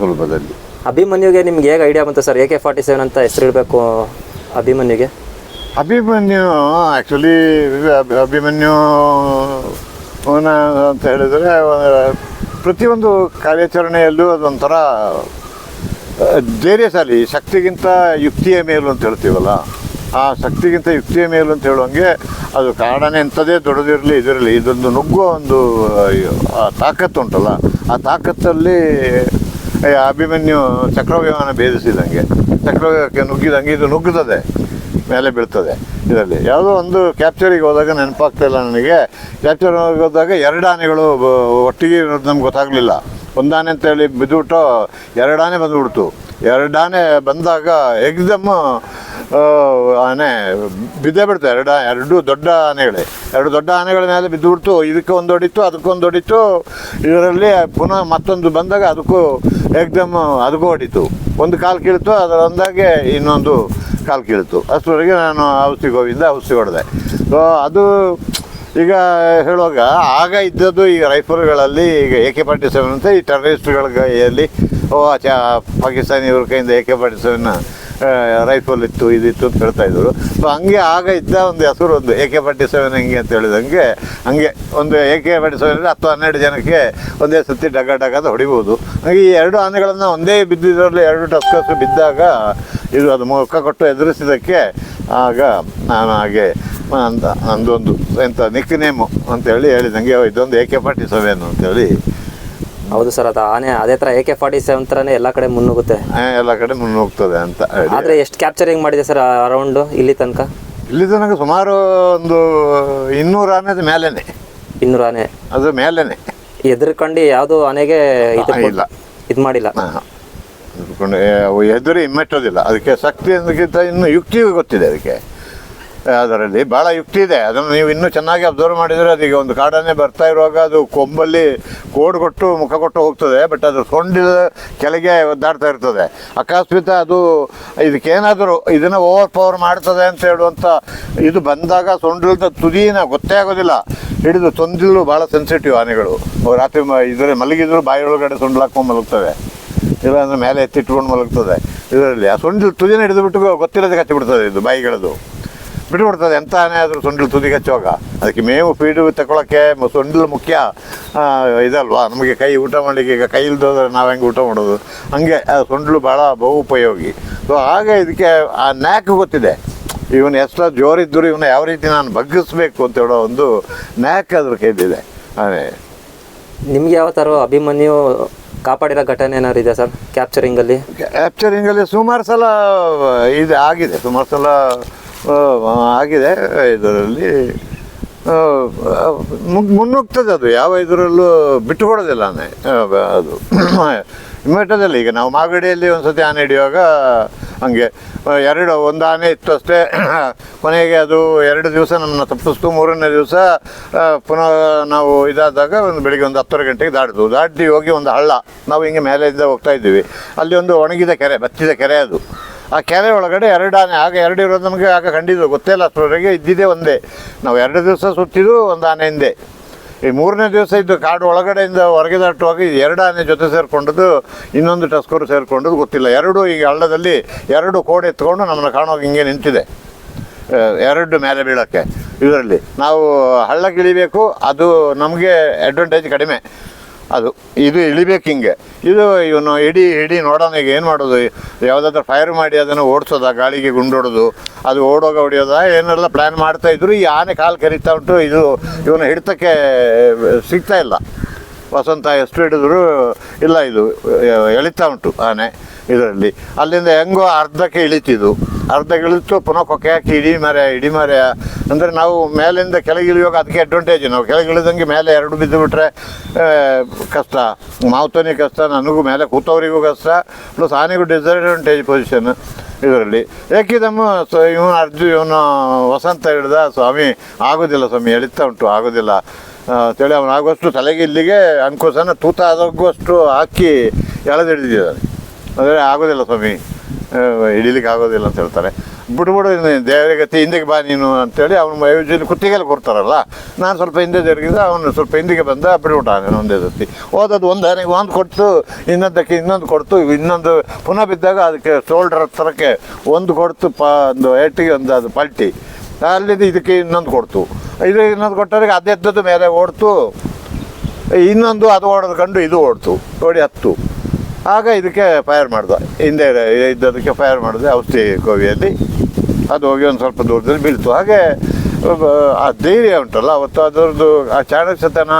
ಸುಲಭದಲ್ಲಿ. ಅಭಿಮನ್ಯುಗೆ ನಿಮ್ಗೆ ಹೇಗೆ ಐಡಿಯಾ ಬಂತು sir A K forty seven ಅಂತ ಹೆಸರು ಇಡಬೇಕು ಅಭಿಮನ್ಯುಗೆ? ಅಭಿಮನ್ಯು ಆ್ಯಕ್ಚುಲಿ ಅಭಿಮನ್ಯು ಅಂತ ಹೇಳಿದರೆ ಪ್ರತಿಯೊಂದು ಕಾರ್ಯಾಚರಣೆಯಲ್ಲೂ ಅದೊಂಥರ ಧೈರ್ಯಶಾಲಿ ಶಕ್ತಿಗಿಂತ ಯುಕ್ತಿಯ ಮೇಲು ಅಂತ ಹೇಳ್ತೀವಲ್ಲ ಆ ಶಕ್ತಿಗಿಂತ ಯುಕ್ತಿಯ ಮೇಲು ಅಂತ ಹೇಳುವಂಗೆ ಅದು ಕಾರಣನೇ ಎಂಥದೇ ದೊಡ್ಡದಿರಲಿ ಇದಿರಲಿ. ಇದೊಂದು ನುಗ್ಗುವ ಒಂದು ಆ ತಾಕತ್ತು ಉಂಟಲ್ಲ ಆ ತಾಕತ್ತಲ್ಲಿ ಅಭಿಮನ್ಯು ಚಕ್ರವ್ಯೂಹನ ಭೇದಿಸಿದಂಗೆ. ಚಕ್ರವ್ಯೂಹಕ್ಕೆ ನುಗ್ಗಿದಂಗೆ ಇದು ನುಗ್ಗುತ್ತದೆ. ಮೇಲೆ ಬೀಳ್ತದೆ ಇದರಲ್ಲಿ. ಯಾವುದೋ ಒಂದು ಕ್ಯಾಪ್ಚರಿಗೆ ಹೋದಾಗ ನೆನಪಾಗ್ತಾ ಇಲ್ಲ ನನಗೆ. ಕ್ಯಾಪ್ಚರ್ ಹೋದಾಗ ಎರಡು ಆನೆಗಳು ಒಟ್ಟಿಗೆ ಇರೋದು ನಮ್ಗೆ ಗೊತ್ತಾಗಲಿಲ್ಲ. ಒಂದಾನೆ ಅಂತೇಳಿ ಬಿದ್ದುಬಿಟ್ಟು ಎರಡಾನೆ ಬಂದುಬಿಡ್ತು. ಎರಡಾನೆ ಬಂದಾಗ ಎಕ್ದಮ್ ಆನೆ. ಬಿದ್ದೇ ಬಿಡ್ತು, ಎರಡು ಎರಡು ದೊಡ್ಡ ಆನೆಗಳೇ. ಎರಡು ದೊಡ್ಡ ಆನೆಗಳ ಮೇಲೆ ಬಿದ್ದುಬಿಡ್ತು ಇದಕ್ಕೆ ಒಂದು ಹೊಡಿತು ಅದಕ್ಕೊಂದು ಹೊಡಿತು ಇದರಲ್ಲಿ ಪುನಃ ಮತ್ತೊಂದು ಬಂದಾಗ ಅದಕ್ಕೂ ಏಕ್ದಮ್ ಅದಕ್ಕೂ ಹೊಡಿತು. ಒಂದು ಕಾಲು ಕೀಳ್ತು, ಅದರ ಅಂದಾಗೆ ಇನ್ನೊಂದು ಕಾಲು ಕೀಳಿತು. ಅಷ್ಟರವರೆಗೆ ನಾನು ಔಷಧಿ ಗೋವಿಂದ ಔಷಧಿ ಹೊಡೆದೆ. ಸೊ ಅದು ಈಗ ಹೇಳುವಾಗ, ಆಗ ಇದ್ದದ್ದು ಈಗ ರೈಫಲ್ಗಳಲ್ಲಿ ಈಗ ಎ ಕೆ ಪಾರ್ಟಿ ಸೆವೆನ್ ಅಂತ ಈ ಟೆರರಿಸ್ಟ್ಗಳ ಕೈಯಲ್ಲಿ, ಓ ಚ ಪಾಕಿಸ್ತಾನಿ ಇವ್ರ ಕೈಯಿಂದ A K forty seven rifle ಇತ್ತು ಇದಿತ್ತು ಅಂತ ಹೇಳ್ತಾ ಇದ್ರು ಸೊ ಹಂಗೆ ಆಗ ಇದ್ದ ಒಂದು ಹೆಸರು ಒಂದು ಎ ಕೆ ಫಾರ್ಟಿ ಸೆವೆನ್ ಹೆಂಗೆ ಅಂತ ಹೇಳಿದಂಗೆ ಹಂಗೆ ಒಂದು ಎ ಕೆ ಫಾರ್ಟಿ ಸೆವೆನ್ ಹತ್ತು ಹನ್ನೆರಡು ಜನಕ್ಕೆ ಒಂದೇ ಸತಿ ಡಗ ಡಗ ಅಂತ ಹೊಡಿಬೋದು. ಹಾಗೆ ಈ ಎರಡು ಆನೆಗಳನ್ನು ಒಂದೇ ಬಿದ್ದಿದ್ರಲ್ಲಿ ಎರಡು ಟಸ್ಕಸ್ ಬಿದ್ದಾಗ ಇದು ಅದು ಮುಖ ಕೊಟ್ಟು ಎದುರಿಸಿದ್ದಕ್ಕೆ ಆಗ ನಾನು ಹಾಗೆ ಅಂತ ನಂದೊಂದು ಎಂಥ ನಿಕ್ ನೇಮು ಅಂತೇಳಿ ಹೇಳಿದಂಗೆ "ಓ, ಇದೊಂದು ಎ ಕೆ ಫಾರ್ಟಿ ಸೆವೆನ್ ಅಂತೇಳಿ ಹೌದು ಸರ್ ಅದು ಆನೆ ಅದೇ ತರ ಎ ಕೆ ಫಾರ್ಟಿ ಸೆವೆನ್ ತರನೇ ಎಲ್ಲ ಕಡೆ ಮುನ್ನುಗ್ಗುತ್ತೆ. ಎಲ್ಲ ಕಡೆ ಮುನ್ನುಗ್ತದೆ ಅಂತ ಆದ್ರೆ ಆದರೆ ಎಷ್ಟು ಕ್ಯಾಪ್ಚರಿಂಗ್ ಮಾಡಿದೆ ಸರ್ ಅರೌಂಡ್ ಇಲ್ಲಿ ತನಕ? ಇಲ್ಲಿ ತನಕ ಸುಮಾರು ಒಂದು ಇನ್ನೂರು ಆನೆದ ಮೇಲೇನೆ. ಇನ್ನೂರು ಆನೆ. ಅದು ಮೇಲೇನೆ. ಎದುರ್ಕೊಂಡು ಯಾವುದು ಆನೆಗೆ ಇದು ಇಲ್ಲ. ಇದು ಮಾಡಿಲ್ಲ? ಎದುರು ಹಿಮ್ಮೆಟ್ಟೋದಿಲ್ಲ. ಅದಕ್ಕೆ ಶಕ್ತಿ ಅನ್ನೋದಕ್ಕಿಂತ ಇನ್ನು ಯುಕ್ತಿ ಗೊತ್ತಿದೆ ಅದಕ್ಕೆ. ಅದರಲ್ಲಿ ಭಾಳ ಯುಕ್ತಿ ಇದೆ. ಅದನ್ನು ನೀವು ಇನ್ನೂ ಚೆನ್ನಾಗಿ ಅಬ್ಸರ್ವ್ ಮಾಡಿದರೆ ಅದೀಗ ಒಂದು ಕಾಡನ್ನೇ ಬರ್ತಾ ಇರುವಾಗ ಅದು ಕೊಂಬಲ್ಲಿ ಕೋಡ್ ಕೊಟ್ಟು ಮುಖ ಕೊಟ್ಟು ಹೋಗ್ತದೆ, ಬಟ್ ಅದು ಸೊಂಡಿಲ ಕೆಳಗೆ ಒದ್ದಾಡ್ತಾ ಇರ್ತದೆ. ಅಕಸ್ಮಿತ ಅದು ಇದಕ್ಕೇನಾದರೂ ಇದನ್ನು ಓವರ್ ಪವರ್ ಮಾಡ್ತದೆ ಅಂತ ಹೇಳುವಂಥ ಇದು ಬಂದಾಗ ಸೊಂಡಿಲದ ತುದಿನ ಗೊತ್ತೇ ಆಗೋದಿಲ್ಲ. ಹಿಡಿದು ತೊಂದಿಲು ಭಾಳ ಸೆನ್ಸಿಟಿವ್ ಆನೆಗಳು. ರಾತ್ರಿ ಇದರ ಮಲಗಿದ್ರು ಬಾಯಿಯೊಳಗಡೆ ಸೊಂಡಿಲು ಮಲಗ್ತವೆ. ಇಲ್ಲ ಅಂದರೆ ಮೇಲೆ ಎತ್ತಿಟ್ಕೊಂಡು ಮಲಗ್ತದೆ. ಇದರಲ್ಲಿ ಆ ಸೊಂಡಿಲು ತುದಿನ ಹಿಡಿದು ಬಿಟ್ಟು ಗೊತ್ತಿಲ್ಲದೆ ಕಚ್ಚಿಬಿಡ್ತದೆ ಇದು ಬಾಯಿಗಳದು. ಬಿಟ್ಟು ಬಿಡ್ತದೆ ಎಂತ ಆನೆ ಆದರೂ ಸೊಂಡಿಲು ತುದಿ ಹಚ್ಚುವಾಗ ಅದಕ್ಕೆ ಮೇವು ಫೀಡು ತಗೊಳಕ್ಕೆ ಸೊಂಡಿಲು ಮುಖ್ಯ ಇದಲ್ವಾ? ನಮಗೆ ಕೈ ಊಟ ಮಾಡಲಿಕ್ಕೆ ಈಗ ಕೈ ಇಲ್ದೋದ್ರೆ ನಾವು ಹೆಂಗೆ ಊಟ ಮಾಡೋದು? ಹಂಗೆ ಆ ಸೊಂಡಿಲು ಭಾಳ ಬಹು ಉಪಯೋಗಿ. ಸೊ ಆಗ ಇದಕ್ಕೆ ಆ ನ್ಯಾಕ್ ಗೊತ್ತಿದೆ. ಇವನು ಎಷ್ಟು ಜೋರಿದ್ದರೂ ಇವನ್ನ ಯಾವ ರೀತಿ ನಾನು ಬಗ್ಗಿಸ್ಬೇಕು ಅಂತ ಹೇಳೋ ಒಂದು ನ್ಯಾಕ್ ಅದ್ರ ಕೈದಿದೆ ಆನೆ ನಿಮ್ಗೆ ಯಾವ ಥರ ಅಭಿಮನ್ಯು ಕಾಪಾಡಿರೋ ಘಟನೆ ಏನಾದ್ರು ಇದೆ ಸರ್ ಕ್ಯಾಪ್ಚರಿಂಗಲ್ಲಿ ಕ್ಯಾಪ್ಚರಿಂಗಲ್ಲಿ ಸುಮಾರು ಸಲ ಇದು ಆಗಿದೆ. ಸುಮಾರು ಸಲ ಆಗಿದೆ, ಇದರಲ್ಲಿ. ಮುನ್ನುಗ್ತದೆ ಅದು. ಯಾವ ಇದರಲ್ಲೂ ಬಿಟ್ಟುಕೊಡೋದಿಲ್ಲ ಆನೆ. ಅದು. ಇಮ್ಮಟದಲ್ಲಿ ಈಗ ನಾವು ಮಾಗಡಿಯಲ್ಲಿ ಒಂದು ಸತಿ ಆನೆ ಹಿಡಿಯುವಾಗ ಹಂಗೆ ಎರಡು, ಒಂದು ಆನೆ ಇತ್ತು ಅಷ್ಟೇ. ಕೊನೆಗೆ ಅದು ಎರಡು ದಿವಸ ನಮ್ಮನ್ನು ತಪ್ಪಿಸ್ತು. ಮೂರನೇ ದಿವಸ ಪುನಃ ನಾವು ಇದಾದಾಗ ಒಂದು ಬೆಳಿಗ್ಗೆ ಒಂದು ಹತ್ತುವರೆ ಗಂಟೆಗೆ ದಾಟಿದ್ವು ದಾಟಿ ಹೋಗಿ ಒಂದು ಹಳ್ಳ. ನಾವು ಹಿಂಗೆ ಮೇಲೆಯಿಂದ ಹೋಗ್ತಾ ಇದ್ದೀವಿ. ಅಲ್ಲಿ ಒಂದು ಒಣಗಿದ ಕೆರೆ, ಬತ್ತಿದ ಕೆರೆ ಅದು. ಆ ಕೆರೆ ಒಳಗಡೆ ಎರಡು ಆನೆ ಆಗ ಎರಡು ಇರೋದು ನಮಗೆ ಆಗ ಕಂಡಿದ್ದು, ಗೊತ್ತೇ ಇಲ್ಲ, ಅಷ್ಟರವರೆಗೆ ಇದ್ದಿದ್ದೇ ಒಂದೇ. ನಾವು ಎರಡು ದಿವಸ ಸುತ್ತಿದ್ದು, ಒಂದು ಆನೆ ಹಿಂದೆ. ಈ ಮೂರನೇ ದಿವಸ ಇದ್ದು ಕಾಡು ಒಳಗಡೆಯಿಂದ ಹೊರಗೆ ದಾಟುವಾಗ ಇದು ಎರಡು ಆನೆ ಜೊತೆ ಸೇರಿಕೊಂಡದ್ದು, ಇನ್ನೊಂದು ಟಸ್ಕರು ಸೇರಿಕೊಂಡದ್ದು ಗೊತ್ತಿಲ್ಲ. ಎರಡು ಈಗ ಹಳ್ಳದಲ್ಲಿ ಎರಡು ಕೋಡೆ ಎತ್ಕೊಂಡು ನಮ್ಮನ್ನು ಕಾಣೋಗಿ ಹಿಂಗೆ ನಿಂತಿದೆ. ಎರಡು ಮೇಲೆ ಬೀಳೋಕ್ಕೆ. ಇದರಲ್ಲಿ ನಾವು ಹಳ್ಳಕ್ಕೆ ಇಳಿಬೇಕು ಅದು ನಮಗೆ ಅಡ್ವಾಂಟೇಜ್ ಕಡಿಮೆ. ಅದು, ಇದು ಇಳಿಬೇಕು ಹಿಂಗೆ. ಇದು ಇವನು ಇಡಿ, ಇಡೀ ನೋಡೋಣ ಈಗ ಏನು ಮಾಡೋದು? ಯಾವುದಾದ್ರೂ ಫೈರ್ ಮಾಡಿ ಅದನ್ನು ಓಡಿಸೋದ? ಗಾಳಿಗೆ ಗುಂಡೊಡೋದು ಅದು ಓಡೋಗ ಹೊಡಿಯೋದ? ಏನೆಲ್ಲ ಪ್ಲ್ಯಾನ್ ಮಾಡ್ತಾ ಇದ್ರು? ಈ ಆನೆ ಕಾಲು ಕರಿತಾ ಉಂಟು. ಇದು ಇವನು ಹಿಡಿತಕ್ಕೆ ಸಿಗ್ತಾ ಇಲ್ಲ. ವಸಂತ ಎಷ್ಟು ಹಿಡಿದ್ರು ಇಲ್ಲ ಇದು ಎಳಿತಾ ಉಂಟು ಆನೆ ಇದರಲ್ಲಿ. ಅಲ್ಲಿಂದ ಹೆಂಗೋ ಅರ್ಧಕ್ಕೆ ಇಳಿತಿದ್ದು. ಇಳಿತು ಪುನಃ ಕೊಕ್ಕೆ ಹಾಕಿ ಇಡೀ ಮರೆ ಇಡೀ ಮರೆ. ಅಂದರೆ ನಾವು ಮೇಲಿಂದ ಕೆಳಗೆ ಇಳಿಯುವಾಗ ಅದಕ್ಕೆ ಅಡ್ವಾಂಟೇಜ್ ನಾವು ಕೆಳಗೆ ಇಳಿದಂಗೆ ಮೇಲೆ ಎರಡು ಬಿದ್ದು ಬಿಟ್ಟರೆ ಕಷ್ಟ. ಮಾವುತನಿಗೆ ಕಷ್ಟ, ನನಗೂ ಮೇಲೆ ಕೂತವರಿಗೂ ಕಷ್ಟ ಪ್ಲಸ್ ಆನೆಗೂ ಡಿಸಡ್ವಾಂಟೇಜ್ ಪೊಸಿಷನ್ ಇದರಲ್ಲಿ. ಏಕಿದಮ್ಮ ಸೊ, ಇವನು ಅರ್ಜು, ಇವನು ವಸಂತ ಹಿಡ್ದ ಸ್ವಾಮಿ, ಆಗೋದಿಲ್ಲ ಸ್ವಾಮಿ, ಎಳಿತಾ ಉಂಟು, ಆಗೋದಿಲ್ಲ. ಅಂತೇಳಿ ಅವನು ಆಗುವಷ್ಟು ತಲೆಗೆ ಇಲ್ಲಿಗೆ ಅಂಕುಶನ ತೂತ ಆಗುವಷ್ಟು ಹಾಕಿ ಎಳೆದು ಹಿಡಿದಿದ್ದಾನೆ ಅಂದರೆ ಆಗೋದಿಲ್ಲ ಸ್ವಾಮಿ. ಹಿಡಿಲಿಕ್ಕೆ ಆಗೋದಿಲ್ಲ ಅಂತ ಹೇಳ್ತಾರೆ. ಬಿಡು ಬಿಡು ದೇವರಗತಿ ಹಿಂದಿಗೆ ಬಾ ನೀನು ಅಂತೇಳಿ ಅವನು ಯೋಜನೆ ಕುತ್ತಿಗೆಲ್ಲ ಕೊಡ್ತಾರಲ್ಲ ನಾನು ಸ್ವಲ್ಪ ಹಿಂದೆ ಜರುಗಿದ ಅವನು ಸ್ವಲ್ಪ ಹಿಂದಿಗೆ ಬಂದ ಬಿಡ್ಬಿಟ್ಟ ನಾನು ಒಂದೇ ಸತಿ ಹೋದದ್ದು ಒಂದು ಒಂದು ಕೊಡ್ತು ಇನ್ನೊಂದಕ್ಕೆ ಇನ್ನೊಂದು ಕೊಡ್ತು, ಇನ್ನೊಂದು ಪುನಃ ಬಿದ್ದಾಗ ಅದಕ್ಕೆ ಶೋಲ್ಡರ್ ಹತ್ತಿರಕ್ಕೆ ಒಂದು ಕೊಡ್ತು, ಪ, ಒಂದು ಏಟಿಗೆ ಒಂದು ಅದು ಪಲ್ಟಿ. ಅಲ್ಲಿಂದ ಇದಕ್ಕೆ ಇನ್ನೊಂದು ಕೊಡ್ತು. ಇದು ಇನ್ನೊಂದು ಕೊಟ್ಟಾಗ ಅದೆದ್ದದ್ದು ಮೇಲೆ ಓಡ್ತು. ಇನ್ನೊಂದು ಅದು ಓಡೋದು ಕಂಡು ಇದು ಓಡ್ತು. ಓಡಿ ಹತ್ತು. ಆಗ ಇದಕ್ಕೆ ಫೈರ್ ಮಾಡ್ದ. ಹಿಂದೆ ಇದ್ದದಕ್ಕೆ ಫೈರ್ ಮಾಡಿದೆ ಔಷಧಿ ಕೋವಿಯಲ್ಲಿ. ಅದು ಹೋಗಿ ಒಂದು ಸ್ವಲ್ಪ ದೂರದಲ್ಲಿ ಬೀಳ್ತು. ಹಾಗೆ ಆ ಧೈರ್ಯ ಉಂಟಲ್ಲ, ಅವತ್ತು ಅದರದ್ದು ಆ ಚಾಣಕ್ಷತನ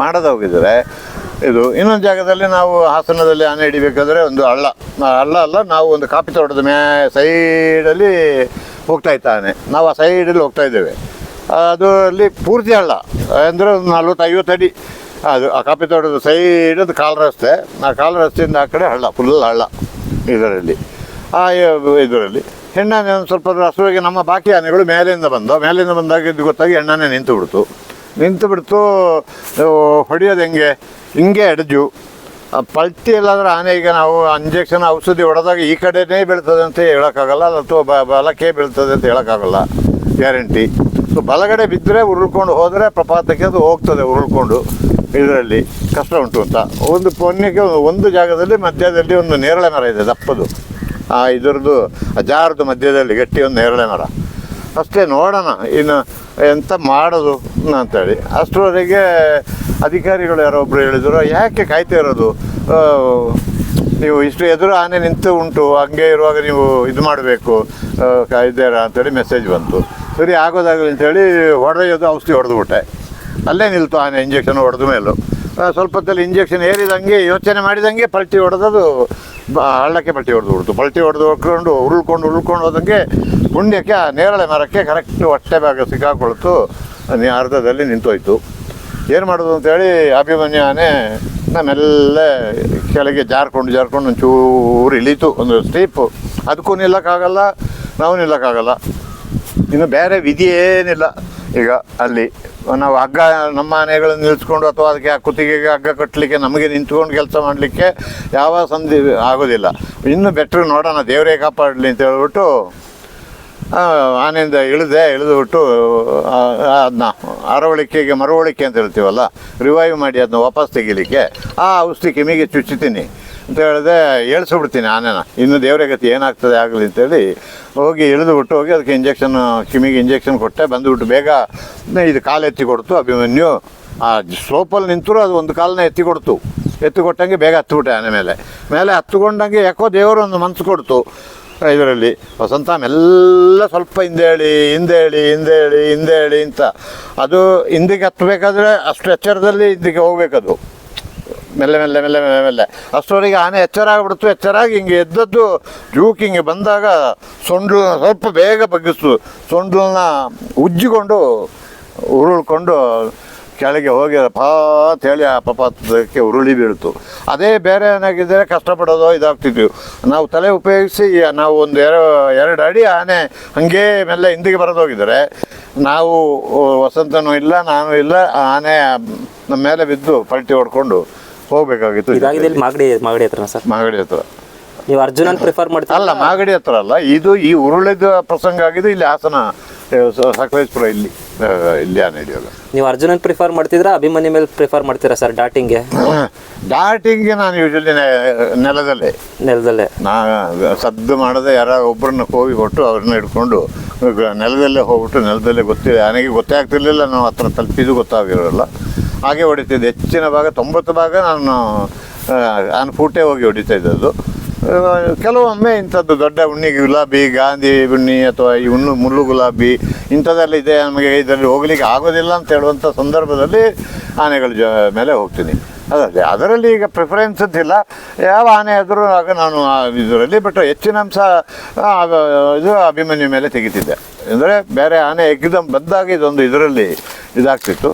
ಮಾಡದ ಹೋಗಿದ್ದಾರೆ. ಇದು ಇನ್ನೊಂದು ಜಾಗದಲ್ಲಿ ನಾವು ಹಾಸನದಲ್ಲಿ ಆನೆ ಹಿಡಿಬೇಕಾದ್ರೆ ಒಂದು ಹಳ್ಳ. ಹಳ್ಳ ಅಲ್ಲ, ನಾವು ಒಂದು ಕಾಫಿ ತೋಟದ ಮ್ಯಾ, ಸೈಡಲ್ಲಿ ಹೋಗ್ತಾ ಇತ್ತು ಆನೆ. ನಾವು ಆ ಸೈಡಲ್ಲಿ ಹೋಗ್ತಾ ಇದ್ದೇವೆ. ಅದರಲ್ಲಿ ಪೂರ್ತಿ ಹಳ್ಳ. ಅಂದರೆ ಒಂದು ನಲ್ವತ್ತೈವತ್ತು ಅಡಿ. ಅದು ಆ ಕಾಫಿ ತೋಟದ ಸೈಡದು ಕಾಲು ರಸ್ತೆ. ಆ ಕಾಲು ರಸ್ತೆಯಿಂದ ಆ ಕಡೆ ಹಳ್ಳ ಫುಲ್ ಹಳ್ಳ ಇದರಲ್ಲಿ. ಆ ಇದರಲ್ಲಿ. ಹೆಣ್ಣಾನೆ ಒಂದು ಸ್ವಲ್ಪ ಹಸುವಿಗೆ ನಮ್ಮ ಬಾಕಿ ಆನೆಗಳು ಮೇಲಿಂದ ಬಂದವು. ಮೇಲಿಂದ ಬಂದಾಗ ಇದು ಗೊತ್ತಾಗಿ ಹೆಣ್ಣಾನೆ ನಿಂತು ಬಿಡ್ತು. ನಿಂತು ಬಿಡ್ತು ಹೊಡಿಯೋದು ಹೆಂಗೆ? ಹಿಂಗೆ ಎಡಜು. ಪಲ್ಟಿ ಎಲ್ಲಾದ್ರೆ ಆನೆ, ಈಗ ನಾವು ಇಂಜೆಕ್ಷನ್ ಔಷಧಿ ಹೊಡೆದಾಗ ಈ ಕಡೆನೇ ಬೀಳ್ತದೆ ಅಂತ ಹೇಳೋಕ್ಕಾಗಲ್ಲ. ಅಥವಾ ಬಲಕ್ಕೆ ಬೀಳ್ತದೆ ಅಂತ ಹೇಳೋಕ್ಕಾಗಲ್ಲ. ಗ್ಯಾರಂಟಿ ಸೊ ಬಲಗಡೆ ಬಿದ್ದರೆ ಉರುಳ್ಕೊಂಡು ಹೋದರೆ ಪ್ರಪಾತಕ್ಕೆ ಅದು ಹೋಗ್ತದೆ ಉರುಳ್ಕೊಂಡು ಇದರಲ್ಲಿ. ಕಷ್ಟ ಉಂಟು ಅಂತ. ಒಂದು ಪೊನ್ನಿಗೆ ಒಂದು ಜಾಗದಲ್ಲಿ ಮಧ್ಯದಲ್ಲಿ ಒಂದು ನೇರಳೆ ಮರ ಇದೆ, ದಪ್ಪದು. ಆ, ಇದರದ್ದು ಆ ಜಾರದು ಮಧ್ಯದಲ್ಲಿ ಗಟ್ಟಿ ಒಂದು ನೇರಳೆ ಮರ. ಅಷ್ಟೇ ನೋಡೋಣ, ಇನ್ನು ಎಂತ ಮಾಡೋದು ಅಂತೇಳಿ. ಅಷ್ಟರವರೆಗೆ ಅಧಿಕಾರಿಗಳು ಯಾರೋ ಒಬ್ಬರು ಹೇಳಿದರು, ಯಾಕೆ ಕಾಯ್ತಾ ಇರೋದು? ನೀವು ಇಷ್ಟು ಎದುರು ಆನೆ ನಿಂತು ಉಂಟು, ಹಂಗೆ ಇರುವಾಗ ನೀವು ಇದು ಮಾಡಬೇಕು ಕಾಯ್ದಾರ ಅಂತೇಳಿ ಮೆಸೇಜ್ ಬಂತು. ಸರಿ ಆಗೋದಾಗಲಿ ಅಂಥೇಳಿ ಹೊಡೆಯೋದು ಔಷಧಿ ಹೊಡೆದ್ಬಿಟ್ಟೆ ಅಲ್ಲೇ ನಿಲ್ತು, ಆನೆ ಇಂಜೆಕ್ಷನ್ ಹೊಡೆದ ಮೇಲೂ. ಸ್ವಲ್ಪ ಹೊತ್ತಲ್ಲಿ ಇಂಜೆಕ್ಷನ್ ಏರಿದಂಗೆ, ಯೋಚನೆ ಮಾಡಿದಂಗೆ ಪಲ್ಟಿ ಹೊಡೆದದು ಹಳ್ಳಕ್ಕೆ ಪಲ್ಟಿ ಹೊಡೆದು ಬಿಡ್ತು. ಪಲ್ಟಿ ಹೊಡೆದು ಹೊಡ್ಕೊಂಡು ಉರುಳ್ಕೊಂಡು ಉರುಳ್ಕೊಂಡು ಹೋದಂಗೆ ಪುಣ್ಯಕ್ಕೆ ಆ ನೇರಳೆ ಮರಕ್ಕೆ ಕರೆಕ್ಟ್ ಹೊಟ್ಟೆ ಭಾಗ ಸಿಕ್ಕಾಕೊಳ್ತು. ಅರ್ಧದಲ್ಲಿ ನಿಂತೋಯ್ತು. ಏನು ಮಾಡೋದು ಅಂತೇಳಿ ಅಭಿಮನ್ಯ ಆನೆ ನಮ್ಮೆಲ್ಲ ಕೆಳಗೆ ಜಾರ್ಕೊಂಡು ಜಾರ್ಕೊಂಡು ಒಂಚೂರು ಇಳೀತು. ಒಂದು ಸ್ಟೀಪು ಅದಕ್ಕೂ ನಿಲ್ಲಕ್ಕಾಗಲ್ಲ, ನಾವು ನಿಲ್ಲಕ್ಕಾಗಲ್ಲ. ಇನ್ನು ಬೇರೆ ವಿಧಿ ಏನಿಲ್ಲ. ಈಗ ಅಲ್ಲಿ ನಾವು ಹಗ್ಗ ನಮ್ಮ ಮನೆಗಳನ್ನು ನಿಲ್ಸ್ಕೊಂಡು ಅಥವಾ ಅದಕ್ಕೆ ಆ ಕುತ್ತಿಗೆಗೆ ಹಗ್ಗ ಕಟ್ಟಲಿಕ್ಕೆ ನಮಗೆ ನಿಂತ್ಕೊಂಡು ಕೆಲಸ ಮಾಡಲಿಕ್ಕೆ ಯಾವ ಸಂಧಿ ಆಗೋದಿಲ್ಲ. ಇನ್ನು ಬೆಟ್ರ್ ನೋಡೋಣ, ದೇವರೇ ಕಾಪಾಡಲಿ ಅಂತ ಹೇಳ್ಬಿಟ್ಟು ಆನೆಯಿಂದ ಇಳಿದೆ, ಇಳಿದುಬಿಟ್ಟು ಅದನ್ನ ಅರವಳಿಕೆಗೆ ಮರವಳಿಕೆ ಅಂತ ಹೇಳ್ತೀವಲ್ಲ ರಿವೈವ್ ಮಾಡಿ ಅದನ್ನ ವಾಪಸ್ ತೆಗಿಲಿಕ್ಕೆ, ಆ ಔಷಧಿ ಕೆಮಿಗೆ ಚುಚ್ಚುತ್ತೀನಿ. ಅಂತ ಹೇಳಿದೆ ಏಳ್ಸಿಬಿಡ್ತೀನಿ ಆನೆನ ಇನ್ನು ದೇವರ ಗತಿ ಏನಾಗ್ತದೆ ಆಗಲಿ ಅಂತೇಳಿ ಹೋಗಿ ಇಳಿದು ಬಿಟ್ಟು ಹೋಗಿ ಅದಕ್ಕೆ ಇಂಜೆಕ್ಷನ್ ಕಿಮಿಗೆ ಇಂಜೆಕ್ಷನ್ ಕೊಟ್ಟೆ, ಬಂದುಬಿಟ್ಟು ಬೇಗ ಇದು ಕಾಲು ಎತ್ತಿ ಕೊಡ್ತು, ಅಭಿಮನ್ಯು. ಆ ಸೋಪಲ್ಲಿ ನಿಂತರೂ ಅದು ಒಂದು ಕಾಲನ್ನ ಎತ್ತಿ ಕೊಡ್ತು. ಎತ್ತಿ ಕೊಟ್ಟಂಗೆ ಬೇಗ ಹತ್ಬಿಟ್ಟೆ ಆನೆ ಮೇಲೆ. ಮೇಲೆ ಹತ್ತುಕೊಂಡಂಗೆ ಯಾಕೋ ದೇವರು ಒಂದು ಮನಸ್ಸು ಕೊಡ್ತು ಇದರಲ್ಲಿ. ವಸಂತ ಎಲ್ಲ ಸ್ವಲ್ಪ ಹಿಂದೆ ಹೇಳಿ ಹಿಂದೆ ಹೇಳಿ ಹಿಂದೆ ಹೇಳಿ ಹಿಂದೆ ಹೇಳಿ ಅಂತ. ಅದು ಹಿಂದಿಗೆ ಹತ್ತಬೇಕಾದ್ರೆ ಅಷ್ಟು ಎಚ್ಚರದಲ್ಲಿ ಹಿಂದಿಗೆ ಹೋಗ್ಬೇಕದು. ಮೆಲ್ಲ, ಮೆಲ್ಲೆ, ಮೆಲ್ಲ ಮೆಲ್ಲ, ಮೆಲ್ಲೆ. ಅಷ್ಟರವರೆಗೆ ಆನೆ ಎಚ್ಚರ ಆಗ್ಬಿಡ್ತು ಎಚ್ಚರಾಗಿ ಹಿಂಗೆ ಎದ್ದದ್ದು ಜೂಕ್ ಹಿಂಗೆ ಬಂದಾಗ ಸೊಂಡು ಸ್ವಲ್ಪ ಬೇಗ ಬಗ್ಗಿಸ್ತು. ಸೊಂಡಲನ್ನ ಉಜ್ಜಿಕೊಂಡು, ಉರುಳ್ಕೊಂಡು ಕೆಳಗೆ ಹೋಗಿ, ಪಾ ಅಂತ ಹೇಳಿ ಆ ಪಪಾತಕ್ಕೆ ಉರುಳಿ ಬೀಳ್ತು. ಅದೇ ಬೇರೆ ಏನಾಗಿದ್ದರೆ ಕಷ್ಟಪಡೋದು ಇದಾಗ್ತಿದ್ವಿ. ನಾವು ತಲೆ ಉಪಯೋಗಿಸಿ, ನಾವು ಒಂದು ಎರಡು ಎರಡು ಅಡಿ ಆನೆ ಹಂಗೆ ಮೆಲ್ಲ ಹಿಂದಿಗೆ ಬರೋದೋಗಿದ್ದಾರೆ ನಾವು ವಸಂತನೂ ಇಲ್ಲ, ನಾನು ಇಲ್ಲ ಆನೆ ನಮ್ಮ ಮೇಲೆ ಬಿದ್ದು ಪಲ್ಟಿ ಹೊಡ್ಕೊಂಡು ಹೋಗ್ಬೇಕಾಗಿತ್ತು ಇದಾಗಿದೆ ಇಲ್ಲಿ ಮಾಗಡಿ ಮಾಗಡಿ ಹತ್ರ ಸರ್? ಮಾಗಡಿ ಹತ್ರ. ನೀವು ಅರ್ಜುನನ್ ಪ್ರಿಫರ್ ಮಾಡ್ತೀರಾ ಅಲ್ಲ ಮಾಗಡಿ ಹತ್ರ ಅಲ್ಲ. ಇದು ಈ ಉರುಳಿದ ಪ್ರಸಂಗ ಆಗಿದ್ದು ಇಲ್ಲಿ ಹಾಸನ ಸಕಲೇಶ್ಪುರ ಇಲ್ಲಿ ಇಲ್ಲಿ ನೀವು ಅರ್ಜುನನ್ ಪ್ರಿಫರ್ ಮಾಡ್ತಿದ್ರಾ? ಅಭಿಮನ್ಯ ಮೇಲೆ ಪ್ರಿಫರ್ ಮಾಡ್ತೀರಾ ಸರ್ ಡಾಟಿಂಗ್ಗೆ? ಡಾಟಿಂಗ್ಗೆ ನಾನು ಯೂಶಲಿ ನೆಲದಲ್ಲೇ. ನೆಲದಲ್ಲೇ. ನಾ ಸದ್ದು ಮಾಡದೆ ಯಾರ ಒಬ್ಬರನ್ನ ಹೋಗಿ ಕೊಟ್ಟು ಅವ್ರನ್ನ ಹಿಡ್ಕೊಂಡು ನೆಲದಲ್ಲೇ ಹೋಗ್ಬಿಟ್ಟು ನೆಲದಲ್ಲೇ ಗೊತ್ತಿಲ್ಲ ನನಗೆ ಗೊತ್ತೇ ಆಗ್ತಿರ್ಲಿಲ್ಲ ನಾವು ಹತ್ರ ತಲುಪಿದ್ದು ಗೊತ್ತಾಗಿರೋಲ್ಲ. ಹಾಗೆ ಹೊಡಿತಿದ್ದೆ. ಹೆಚ್ಚಿನ ಭಾಗ ತೊಂಬತ್ತು ಭಾಗ ನಾನು ನಾನು ಫೂಟೇ ಹೋಗಿ ಹೊಡಿತಾ ಇದ್ದದ್ದು. ಕೆಲವೊಮ್ಮೆ ಇಂಥದ್ದು ದೊಡ್ಡ ಉಣ್ಣಿ ಗುಲಾಬಿ ಗಾಂಧಿ ಉಣ್ಣಿ ಅಥವಾ ಈ ಹುಣ್ಣು ಮುಳ್ಳು ಗುಲಾಬಿ ಇಂಥದ್ದೆಲ್ಲ ಇದೆ. ನಮಗೆ ಇದರಲ್ಲಿ ಹೋಗ್ಲಿಕ್ಕೆ ಆಗೋದಿಲ್ಲ ಅಂತ ಹೇಳುವಂಥ ಸಂದರ್ಭದಲ್ಲಿ ಆನೆಗಳ ಜ ಮೇಲೆ ಹೋಗ್ತೀನಿ. ಅದರಲ್ಲಿ ಅದರಲ್ಲಿ ಈಗ ಪ್ರಿಫರೆನ್ಸ್ ಅಂತಿಲ್ಲ. ಯಾವ ಆನೆ ಆದರೂ ಆಗ ನಾನು ಇದರಲ್ಲಿ ಬಟ್ ಹೆಚ್ಚಿನ ಅಂಶ ಇದು ಅಭಿಮನ್ಯು ಮೇಲೆ ತೆಗಿತಿದ್ದೆ. ಅಂದರೆ ಬೇರೆ ಆನೆ ಎಕ್ದಮ್ ಬಂದಾಗ ಇದೊಂದು ಇದರಲ್ಲಿ ಇದಾಗ್ತಿತ್ತು.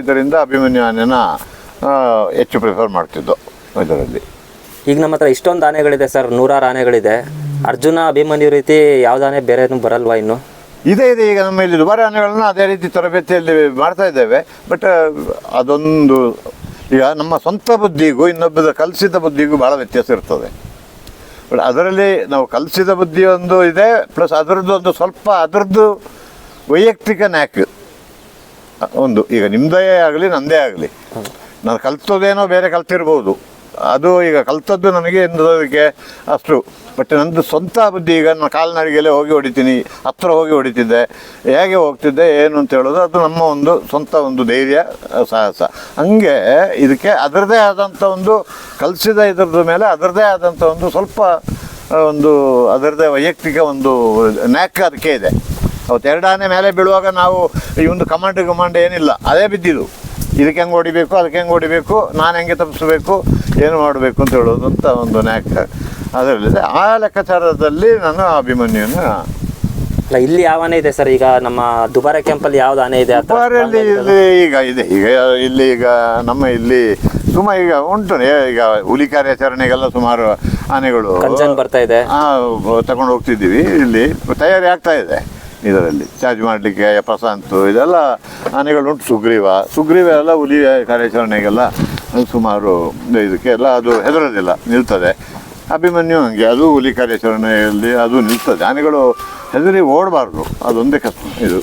ಇದರಿಂದ ಅಭಿಮನ್ಯು ಆನೆನ ಹೆಚ್ಚು ಪ್ರಿಫರ್ ಮಾಡ್ತಿದ್ದು ಇದರಲ್ಲಿ. ಈಗ ನಮ್ಮ ಹತ್ರ ಇಷ್ಟೊಂದು ಆನೆಗಳಿದೆ ಸರ್ ನೂರಾರು ಆನೆಗಳಿದೆ. ಅರ್ಜುನ ಅಭಿಮನ್ಯು ರೀತಿ ಯಾವ್ದು ಆನೆ ಬೇರೆ ಬರಲ್ವಾ ಇನ್ನು? ಇದೇ ಇದೆ. ಈಗ ನಮ್ಮ ಇಲ್ಲಿ ದುಬಾರಿ ಆನೆಗಳನ್ನ ಅದೇ ರೀತಿ ತರಬೇತಿಯಲ್ಲಿ ಮಾಡ್ತಾ ಇದ್ದೇವೆ. ಬಟ್ ಅದೊಂದು ಈಗ ನಮ್ಮ ಸ್ವಂತ ಬುದ್ಧಿಗೂ ಇನ್ನೊಬ್ಬದ ಕಲಿಸಿದ ಬುದ್ಧಿಗೂ ಭಾಳ ವ್ಯತ್ಯಾಸ ಇರ್ತದೆ. ಬಟ್ ಅದರಲ್ಲಿ ನಾವು ಕಲಿಸಿದ ಬುದ್ಧಿ ಒಂದು ಇದೆ ಪ್ಲಸ್ ಅದರದ್ದು ಒಂದು ಸ್ವಲ್ಪ ಅದರದ್ದು ವೈಯಕ್ತಿಕ ನ್ಯಾಕ್ ಒಂದು. ಈಗ ನಿಮ್ಮದೇ ಆಗಲಿ ನಂದೇ ಆಗಲಿ. ನಾನು ಕಲ್ತೋದೇನೋ ಬೇರೆ ಕಲ್ತಿರ್ಬೋದು. ಅದು ಈಗ ಕಲ್ತದ್ದು ನನಗೆ ಎಂದದಕ್ಕೆ ಅಷ್ಟು. ಬಟ್ ನಂದು ಸ್ವಂತ ಬುದ್ಧಿ ಈಗ ನಾನು ಕಾಲ್ನಡಿಗೆಲ್ಲೇ ಹೋಗಿ ಹೊಡಿತೀನಿ, ಹತ್ರ ಹೋಗಿ ಹೊಡಿತಿದ್ದೆ. ಹೇಗೆ ಹೋಗ್ತಿದ್ದೆ, ಏನು ಅಂತ ಹೇಳೋದು, ಅದು ನಮ್ಮ ಒಂದು ಸ್ವಂತ ಒಂದು ಧೈರ್ಯ ಸಾಹಸ. ಹಂಗೆ ಇದಕ್ಕೆ ಅದರದೇ ಆದಂಥ ಒಂದು ಕಲಿಸಿದ ಇದ್ರದ್ದು ಮೇಲೆ ಅದರದೇ ಆದಂಥ ಒಂದು ಸ್ವಲ್ಪ ಒಂದು ಅದರದೇ ವೈಯಕ್ತಿಕ ಒಂದು ನ್ಯಾಕ್ ಅದಕ್ಕೆ ಇದೆ. ಅವತ್ತು ಎರಡನೇ ಮೇಲೆ ಬೀಳುವಾಗ ನಾವು ಈ ಒಂದು ಕಮಾಂಡ್ ಕಮಾಂಡ್ ಏನಿಲ್ಲ, ಅದೇ ಬಿದ್ದಿದ್ದು. ಇದಕ್ಕೆ ಹೆಂಗೆ ಹೊಡಿಬೇಕು ಅದಕ್ಕೆ ಹೆಂಗೆ ಹೊಡಿಬೇಕು ನಾನು ಹೆಂಗೆ ತಪ್ಪಿಸ್ಬೇಕು ಏನು ಮಾಡಬೇಕು ಅಂತ ಹೇಳೋದು ಅಂತ ಒಂದು ನ್ಯಾಕ್ ಅದರಲ್ಲಿದೆ. ಆ ಲೆಕ್ಕಾಚಾರದಲ್ಲಿ ನಾನು ಅಭಿಮನ್ಯುನ ಇಲ್ಲಿ ಯಾವ ಆನೆ ಇದೆ ಸರ್? ಈಗ ನಮ್ಮ ದುಬಾರ ಕ್ಯಾಂಪಲ್ಲಿ ಯಾವ್ದು ಆನೆ ಇದೆ ದುಬಾರಲ್ಲಿ ಇಲ್ಲಿ ಈಗ ಇದೆ. ಈಗ ಇಲ್ಲಿ ಈಗ ನಮ್ಮ ಇಲ್ಲಿ ಸುಮಾರು ಈಗ ಉಂಟು. ಈಗ ಹುಲಿ ಕಾರ್ಯಾಚರಣೆಗೆಲ್ಲ ಸುಮಾರು ಆನೆಗಳು ಬರ್ತಾ ಇದೆ. ತಗೊಂಡು ಹೋಗ್ತಿದ್ದೀವಿ. ಇಲ್ಲಿ ತಯಾರಿ ಆಗ್ತಾ ಇದೆ. ಇದರಲ್ಲಿ. ಚಾರ್ಜ್ ಮಾಡಲಿಕ್ಕೆ ಪ್ರಶಾಂತ್ ಇದೆಲ್ಲ ಆನೆಗಳುಂಟು, ಸುಗ್ರೀವ. ಸುಗ್ರೀವ ಎಲ್ಲ ಹುಲಿ ಕಾರ್ಯಾಚರಣೆಗೆಲ್ಲ ಸುಮಾರು ಇದಕ್ಕೆ ಎಲ್ಲ ಅದು ಹೆದರೋದಿಲ್ಲ, ನಿಲ್ತದೆ. ಅಭಿಮನ್ಯು ಹಂಗೆ, ಅದು ಹುಲಿ ಕಾರ್ಯಾಚರಣೆಯಲ್ಲಿ ಅದು ನಿಲ್ತದೆ. ಆನೆಗಳು ಹೆದರಿ ಓಡಬಾರ್ದು, ಅದೊಂದೇ ಕಷ್ಟ, ಇದು.